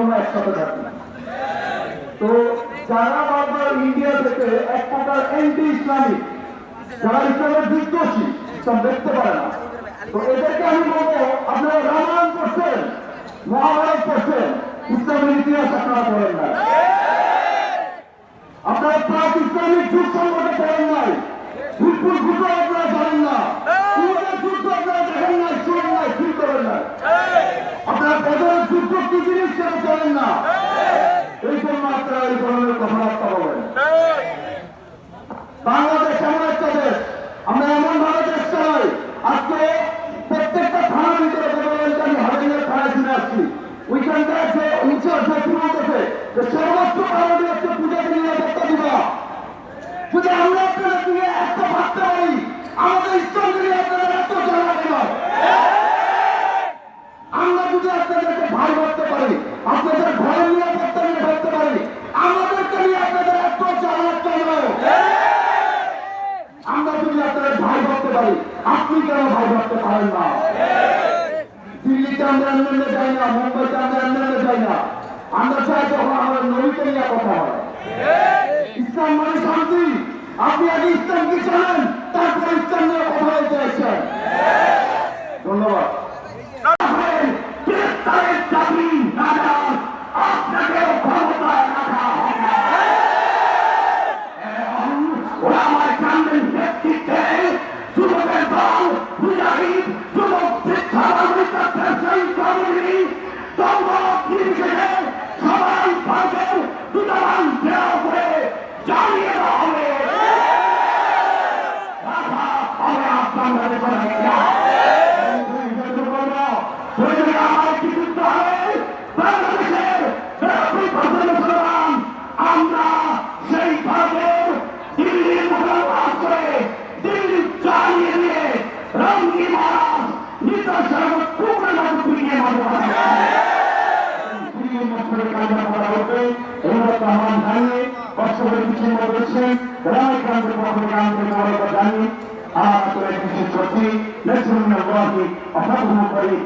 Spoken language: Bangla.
মুসলমান একসাথে থাকি তো যারা বারবার ইন্ডিয়া থেকে এক প্রকার অ্যান্টি ইসলামিক যারা ইসলামের বিদ্বেষী ইসলাম দেখতে পারে না। তো এদেরকে আমি বলব, আপনারা রামায়ণ করছেন মহাভারত করছেন ইসলামের ইতিহাস আপনারা করেন না আপনারা প্রাক ইসলামিক যুগ সম্পর্কে পড়েন নাই। বিপুল যুদ্ধ আপনারা জানেন না পুরোনো যুদ্ধ আপনারা দেখেন নাই শুনেন নাই ফিল করেন না আপনারা বদলের যুদ্ধ কি জিনিস সেটা জানেন না। এই জন্য আপনারা এই ধরনের কথাবার্তা বলেন। বাংলাদেশ এমন একটা দেশ, আমরা এমন ভাবে দেশ চালাই, আজকে প্রত্যেকটা থানার ভিতরে আমি হাজার থানায় শুনে আসছি। ওইখানকার যে ইনচার্জ ব্যক্তি বলতেছে যে সর্বোচ্চ কারণে হচ্ছে পূজাকে নিরাপত্তা দিবা যদি আমরা আপনাদের দিয়ে একটা ভাবতে পারি, আমাদের ইসলামকে নিয়ে আপনাদের এত জানা কেন আমরা যদি আপনাদেরকে ভয় করতে পারি আপনাদের ভয়ের নিরাপত্তা নিয়ে ভাবতে পারি আমাদেরকে নিয়ে আপনাদের এত জানা কেন আমরা যদি আপনাদের ভয় করতে পারি আপনি কেন ভয় করতে পারেন না? দিল্লিতে আমরা আন্দোলনে যাই না, মুম্বাইতে আমরা আন্দোলনে যাই না। আমরা চাই যখন আমাদের নবীকে নিয়ে কথা হয়। ইসলাম মানে শান্তি। আপনি আগে ইসলামকে চলেন তারপর ইসলাম নিয়ে মুজাহিদ যুবক শিক্ষা নাগরিকতা পেশাই কমিটি দল নির্বিশেষে সবাই ভারতের দূতাবাস ঘেরাও করে জানিয়ে দেওয়া হবে হবে আপনাদের পরে জানিয়ে আর বিশেষ নেসরুল্লাহ অসাধন করি